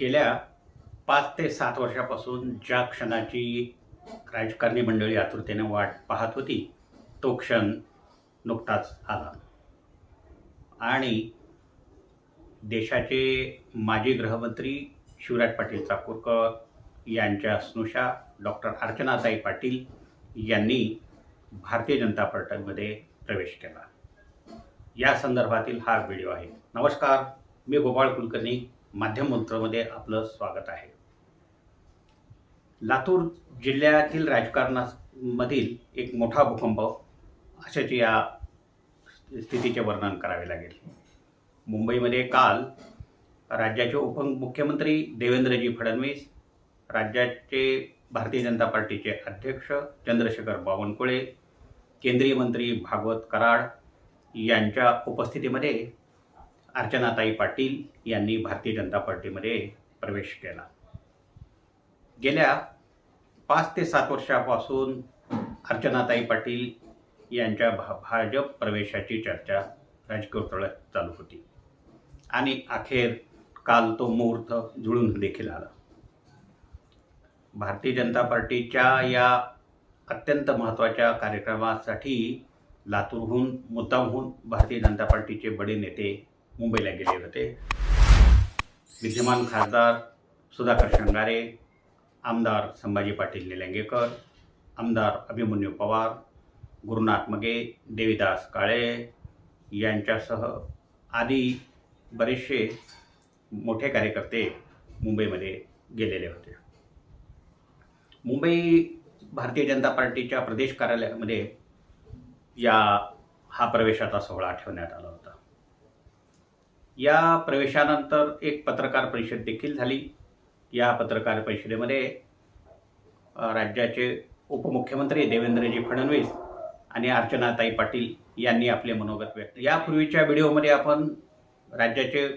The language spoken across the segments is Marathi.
गेल्या पाच ते सात वर्षापासून ज्या क्षणाची राजकारणी मंडळी आतुरतेने वाट पाहत होती तो क्षण नुकताच आला. आणि देशाचे माजी गृहमंत्री शिवराज पाटील चाकूरकर यांच्या स्नुषा डॉक्टर अर्चनाताई पाटील यांनी भारतीय जनता पार्टीमध्ये प्रवेश केला. या संदर्भातील हा व्हिडिओ आहे. नमस्कार मी गोपाळ कुलकर्णी. माध्यम मंत्रमध्ये आपलं स्वागत आहे. लातूर जिल्ह्यातील राजकारणामधील एक मोठा भूकंप अशाच या स्थितीचे वर्णन करावे लागेल. मुंबईमध्ये काल राज्याचे उपमुख्यमंत्री देवेंद्रजी फडणवीस राज्याचे भारतीय जनता पार्टीचे अध्यक्ष चंद्रशेखर बावनकुळे केंद्रीय मंत्री भागवत कराड यांच्या उपस्थितीमध्ये अर्चनाताई पाटील यांनी भारतीय जनता पार्टीमध्ये प्रवेश केला. गेल्या पाच ते सात वर्षापासून अर्चनाताई पाटील यांच्या भा भाजप प्रवेशाची चर्चा राजकीय वर्तुळात चालू होती. आणि अखेर काल तो मुहूर्त जुळून देखील आला. भारतीय जनता पार्टीच्या या अत्यंत महत्त्वाच्या कार्यक्रमासाठी लातूरहून मुद्दामहून भारतीय जनता पार्टीचे बडे नेते मुंबईला गेले होते. विद्यमान खासदार सुधाकर शंगारे आमदार संभाजी पाटील निलंगेकर आमदार अभिमन्यू पवार गुरुनाथ मगे देवीदास काळे यांच्यासह आदी बरेचसे मोठे कार्यकर्ते मुंबईमध्ये गेलेले होते. मुंबई भारतीय जनता पार्टीच्या प्रदेश कार्यालयामध्ये या हा प्रवेशाचा सोहळा ठेवण्यात आला होता. या प्रवेशानंतर एक पत्रकार परिषद देखील झाली. या पत्रकार परिषदेमध्ये राज्याचे उपमुख्यमंत्री देवेंद्रजी फडणवीस आणि अर्चनाताई पाटील यांनी आपले मनोगत व्यक्त यापूर्वीच्या व्हिडिओमध्ये आपण राज्याचे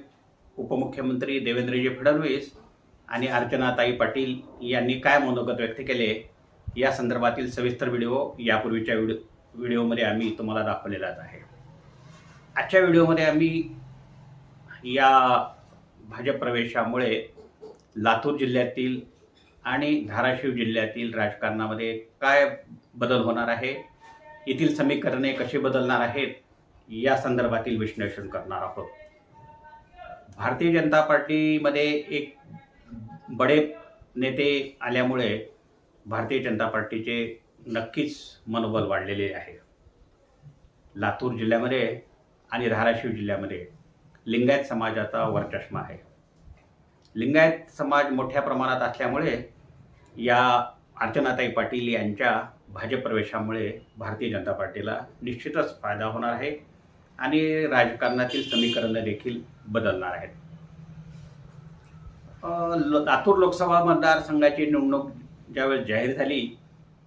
उपमुख्यमंत्री देवेंद्रजी फडणवीस आणि अर्चनाताई पाटील यांनी काय मनोगत व्यक्त केले या संदर्भातील सविस्तर व्हिडिओ यापूर्वीच्या व्हिडिओ व्हिडिओमध्ये आम्ही तुम्हाला दाखवलेलाच आहे. आजच्या व्हिडिओमध्ये आम्ही या भाजप प्रवेशामुळे लातूर जिल्ह्यातील आणि धाराशिव जिल्ह्यातील राजकारणामध्ये काय बदल होणार आहे? येथील समीकरणे कशी बदलणार आहेत? या संदर्भातील विश्लेषण करणार आहोत. भारतीय जनता पार्टीमध्ये एक बडे नेते आल्यामुळे भारतीय जनता पार्टीचे नक्कीच मनोबल वाढलेले आहे. लातूर जिल्ह्यामध्ये आणि धाराशिव जिल्ह्यामध्ये लिंगायत समाजाचा वरचष्मा आहे. लिंगायत समाज मोठ्या प्रमाणात असल्यामुळे या अर्चनाताई पाटील यांच्या भाजप प्रवेशामुळे भारतीय जनता पार्टीला निश्चितच फायदा होणार आहे आणि राजकारणातील समीकरणं देखील बदलणार आहेत. ल- लातूर लोकसभा मतदारसंघाची निवडणूक ज्यावेळी जाहीर झाली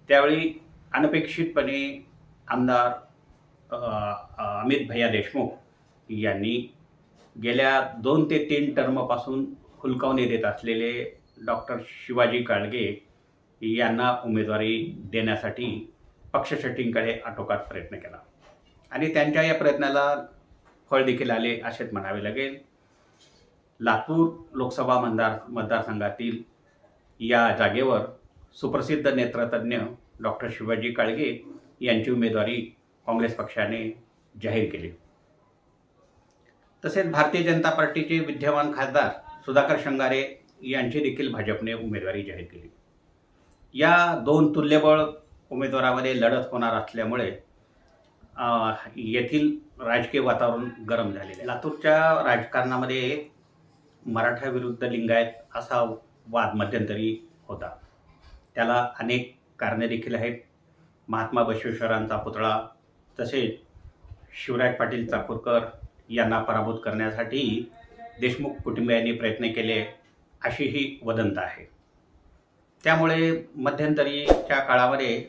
त्यावेळी अनपेक्षितपणे आमदार अमित भैया देशमुख यांनी गेल्या दोन ते तीन टर्मपासून हुलकावणी देत असलेले डॉक्टर शिवाजी काळगे यांना उमेदवारी देण्यासाठी पक्षशेट्टींकडे आटोकाट प्रयत्न केला. आणि त्यांच्या या प्रयत्नाला फळ देखील आले असेच म्हणावे लागेल. लातूर लोकसभा मतदार मतदारसंघातील या जागेवर सुप्रसिद्ध नेत्रतज्ञ डॉक्टर शिवाजी काळगे यांची उमेदवारी काँग्रेस पक्षाने जाहीर केली. तसेच भारतीय जनता पार्टीचे विद्यमान खासदार सुधाकर शंगारे यांची देखील भाजपने उमेदवारी जाहीर केली. या दोन तुल्यबळ उमेदवारामध्ये लढत होणार असल्यामुळे येथील राजकीय वातावरण गरम झालेले आहे. लातूरच्या राजकारणामध्ये मराठा विरुद्ध लिंगायत असा वाद मध्यंतरी होता. त्याला अनेक कारणे देखील आहेत. महात्मा बसवेश्वरांचा पुतळा तसेच शिवराज पाटील चाकूरकर यांना पराभूत करण्यासाठी देशमुख कुटुंबियांनी प्रयत्न केले अशी ही वदंत आहे. त्यामुळे मध्यंतरीच्या काळामध्ये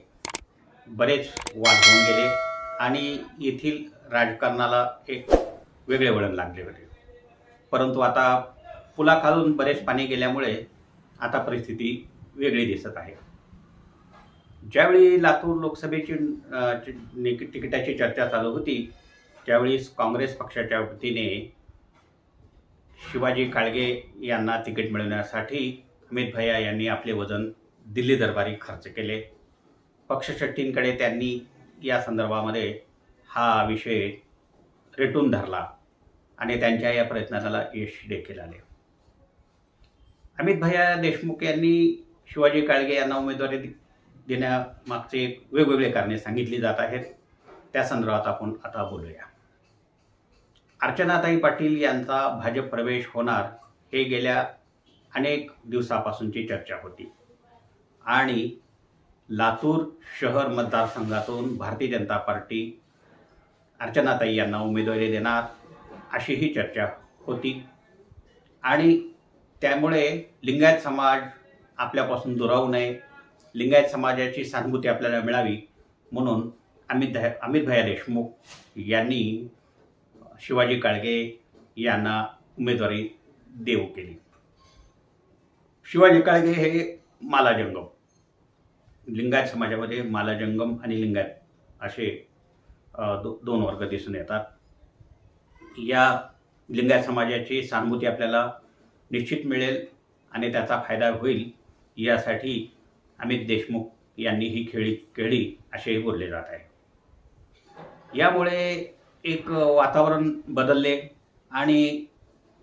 बरेच वाद होऊन गेले आणि येथील राजकारणाला एक वेगळे वळण लागले होते. परंतु आता पुलाखालून बरेच पाणी गेल्यामुळे आता परिस्थिती वेगळी दिसत आहे. ज्यावेळी लातूर लोकसभेची तिकिटाची चर्चा चालू होती त्यावेळीस काँग्रेस पक्षाच्या वतीने शिवाजी काळगे यांना तिकीट मिळवण्यासाठी अमित भैया यांनी आपले वजन दिल्ली दरबारी खर्च केले. पक्षशट्टींकडे त्यांनी या संदर्भामध्ये हा विषय रेटून धरला आणि त्यांच्या या प्रयत्नाला यश देखील आले. अमित भैया देशमुख यांनी शिवाजी काळगे यांना उमेदवारी देण्यामागचे वेगवेगळे कारणे सांगितली जात आहेत. त्या संदर्भात आपण आता बोलूया. अर्चनाताई पाटील यांचा भाजप प्रवेश होणार हे गेल्या अनेक दिवसापासूनची चर्चा होती. आणि लातूर शहर मतदारसंघातून भारतीय जनता पार्टी अर्चनाताई यांना उमेदवारी देणार अशीही चर्चा होती. आणि त्यामुळे लिंगायत समाज आपल्यापासून दुरावू नये लिंगायत समाजाची सहानुभूती आपल्याला मिळावी म्हणून अमित अमित भैया देशमुख यांनी शिवाजी काळगे यांना उमेदवारी देऊ केली. शिवाजी काळगे हे मालाजंगम लिंगायत समाजामध्ये मालाजंगम आणि लिंगायत असे दो दोन वर्ग दिसून येतात. या लिंगायत समाजाची सहानुभूती आपल्याला निश्चित मिळेल आणि त्याचा फायदा होईल यासाठी अमित देशमुख यांनी ही खेळी खेळी असेही बोलले जात आहे. यामुळे एक वातावरण बदलले आणि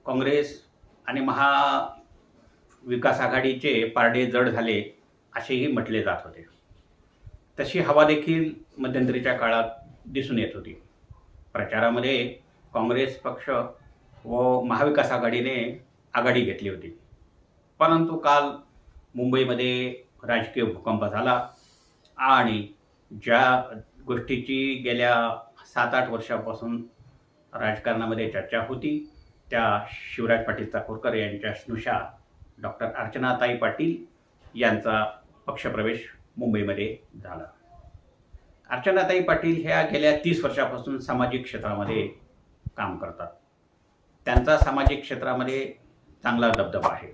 काँग्रेस आणि महाविकास आघाडीचे पारडे जड झाले असेही म्हटले जात होते. तशी हवा देखील मध्यंतरीच्या काळात दिसून येत होती. प्रचारामध्ये काँग्रेस पक्ष व महाविकास आघाडीने आघाडी घेतली होती. परंतु काल मुंबईमध्ये राजकीय भूकंप झाला आणि ज्या गोष्टीची गेल्या सात आठ वर्षापासून राजकारणामध्ये चर्चा होती. त्या शिवराज पाटील चाकूरकर यांच्या स्नुषा डॉक्टर अर्चनाताई पाटील यांचा पक्षप्रवेश मुंबईमध्ये झाला. अर्चनाताई पाटील ह्या गेल्या तीस वर्षापासून सामाजिक क्षेत्रामध्ये काम करतात. त्यांचा सामाजिक क्षेत्रामध्ये चांगला दबदबा आहे.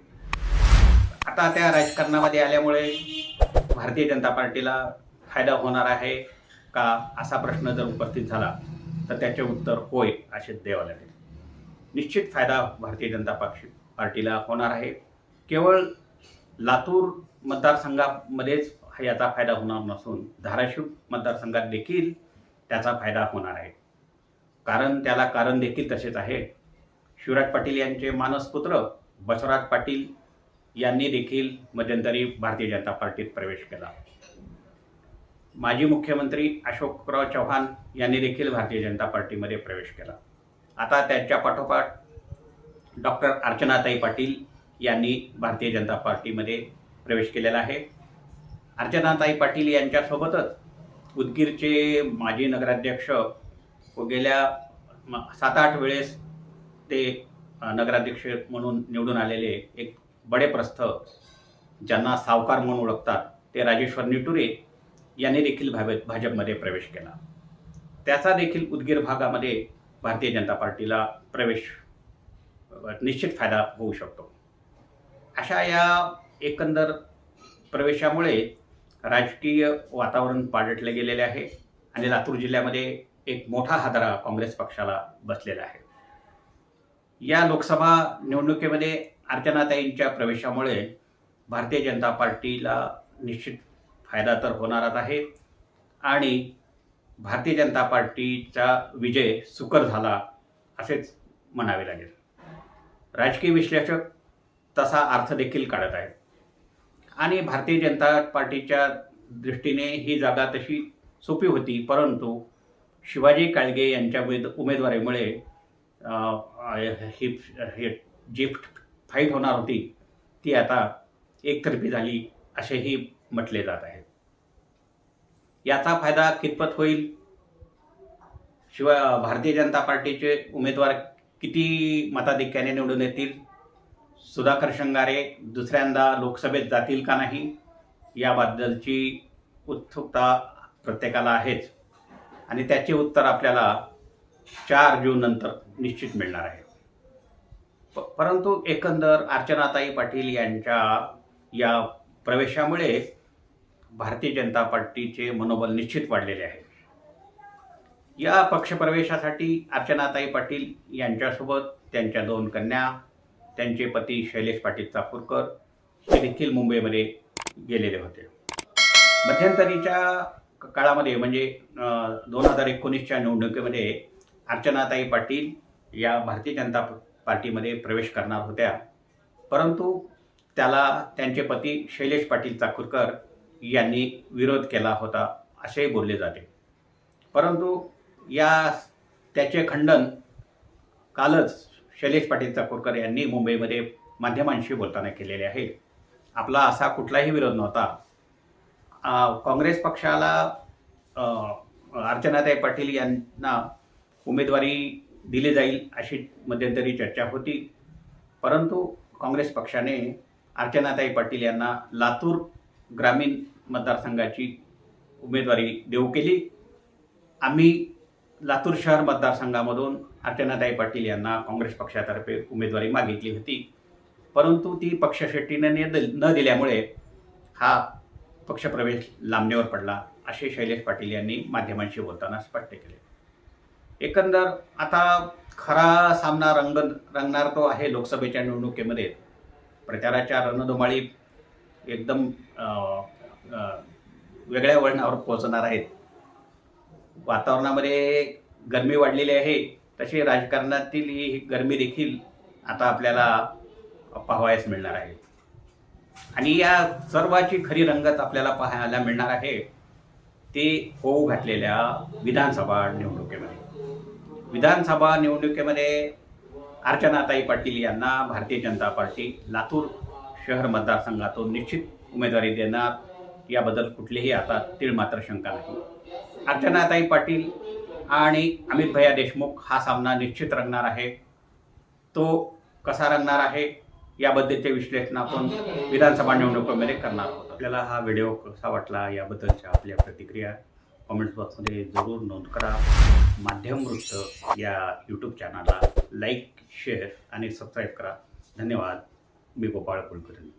आता त्या राजकारणामध्ये आल्यामुळे भारतीय जनता पार्टीला फायदा होणार आहे. का असा प्रश्न जर उपस्थित झाला तर त्याचे उत्तर होय असे द्यावं लागेल निश्चित फायदा भारतीय जनता पक्ष पार्टीला होणार आहे. केवळ लातूर मतदारसंघामध्येच याचा फायदा होणार नसून धाराशिव मतदारसंघात देखील त्याचा फायदा होणार आहे. कारण त्याला कारण देखील तसेच आहे. शिवराज पाटील यांचे मानसपुत्र बसवराज पाटील यांनी देखील मध्यंतरी भारतीय जनता पार्टीत प्रवेश केला. माजी मुख्यमंत्री अशोकराव चव्हाण यांनी देखील भारतीय जनता पार्टीमध्ये प्रवेश केला. आता त्यांच्या पाठोपाठ डॉक्टर अर्चनाताई पाटील यांनी भारतीय जनता पार्टीमध्ये प्रवेश केलेला आहे. अर्चनाताई पाटील यांच्यासोबतच उदगीरचे माजी नगराध्यक्ष हो गेल्या सात आठ वेळेस ते नगराध्यक्ष म्हणून निवडून आलेले एक बडे प्रस्थ ज्यांना सावकार म्हणून ओळखतात ते राजेश्वर निटुरे यांनी देखील भाव भाजपमध्ये प्रवेश केला. त्याचा देखील उदगीर भागामध्ये भारतीय जनता पार्टीला प्रवेश निश्चित फायदा होऊ शकतो. अशा या एकंदर प्रवेशामुळे राजकीय वातावरण पालटले गेलेले आहे आणि लातूर जिल्ह्यामध्ये एक मोठा हादरा काँग्रेस पक्षाला बसलेला आहे. या लोकसभा निवडणुकीमध्ये अर्चनाताईंच्या प्रवेशामुळे भारतीय जनता पार्टीला निश्चित फायदा तर होणारच आहे. आणि भारतीय जनता पार्टीचा विजय सुकर झाला असेच म्हणावे लागेल. राजकीय विश्लेषक तसा अर्थ देखील काढत आहेत. आणि भारतीय जनता पार्टीच्या दृष्टीने ही जागा तशी सोपी होती परंतु शिवाजी काळगे यांच्या उमेद उमेदवारीमुळे ही ही जी फाईट होणार होती ती आता एकतर्फी झाली असेही म्हटले जात आहे. याचा फायदा कितपत होईल? शिवाय भारतीय जनता पार्टीचे उमेदवार किती मताधिक्याने निवडून येतील? सुधाकर शंगारे दुसऱ्यांदा लोकसभेत जातील का नाही? याबद्दलची उत्सुकता प्रत्येकाला आहेच. आणि त्याचे उत्तर आपल्याला चार जून नंतर निश्चित मिळणार आहे. प परंतु एकंदर अर्चनाताई पाटील यांच्या या प्रवेशामुळे भारतीय जनता पार्टीचे मनोबल निश्चित वाढलेले आहे. या पक्षप्रवेशासाठी अर्चनाताई पाटील यांच्यासोबत त्यांच्या दोन कन्या त्यांचे पती शैलेश पाटील चाकूरकर हे देखील मुंबईमध्ये गेलेले होते. मध्यंतरीच्या काळामध्ये म्हणजे दोन हजार एकोणीसच्या निवडणुकीमध्ये अर्चनाताई पाटील या भारतीय जनता पार्टीमध्ये प्रवेश करणार होत्या. परंतु त्याला त्यांचे पती शैलेश पाटील चाकूरकर यांनी विरोध केला होता असेही बोलले जाते. परंतु या त्याचे खंडन कालच शैलेश पाटील चाकूरकर यांनी मुंबईमध्ये माध्यमांशी बोलताना केलेले आहे. आपला असा कुठलाही विरोध नव्हता. काँग्रेस पक्षाला अर्चनाताई पाटील यांना उमेदवारी दिली जाईल अशी मध्यंतरी चर्चा होती. परंतु काँग्रेस पक्षाने अर्चनाताई पाटील यांना लातूर ग्रामीण मतदारसंघाची उमेदवारी देऊ केली. आम्ही लातूर शहर मतदारसंघामधून अर्चनाताई पाटील यांना काँग्रेस पक्षातर्फे उमेदवारी मागितली होती. परंतु ती पक्षशेट्टीने न न दिल्यामुळे हा पक्षप्रवेश लांबणीवर पडला असे शैलेश पाटील यांनी माध्यमांशी बोलताना स्पष्ट केले. एकंदर आता खरा सामना रंग रंगणार तो आहे लोकसभेच्या निवडणुकीमध्ये. प्रचाराच्या रणधुमाळी एकदम वेगळ्या वळणावर पोहोचणार आहेत. वातावरणामध्ये गरमी वाढलेली आहे तशी राजकारणातील ही गरमी देखील आता आपल्याला पाहावयास मिळणार आहे. आणि या सर्वाची खरी रंगत आपल्याला पाहायला मिळणार आहे ते होऊ घातलेल्या विधानसभा निवडणुकीमध्ये. विधानसभा निवडणुकीमध्ये अर्चनाताई पाटील यांना भारतीय जनता पार्टी लातूर शहर मतदारसंघातून निश्चित उमेदवारी देणार. याबद्दल कुठलीही आता तीळ मात्र शंका नाही. अर्चनाताई पाटील आणि अमित भैया देशमुख हा सामना निश्चित रंगणार आहे. तो कसा रंगणार आहे याबद्दलचे विश्लेषण आपण विधानसभा निवडणुकीमध्ये करणार आहोत. आपल्याला हा व्हिडिओ कसा वाटला याबद्दलच्या आपल्या प्रतिक्रिया कमेंट्स बॉक्समध्ये जरूर नोंद करा. माध्यम वृत्त या यूट्यूब चॅनलला लाईक शेअर आणि सबस्क्राईब करा. धन्यवाद. मी गोपाळ कुलकर्णी.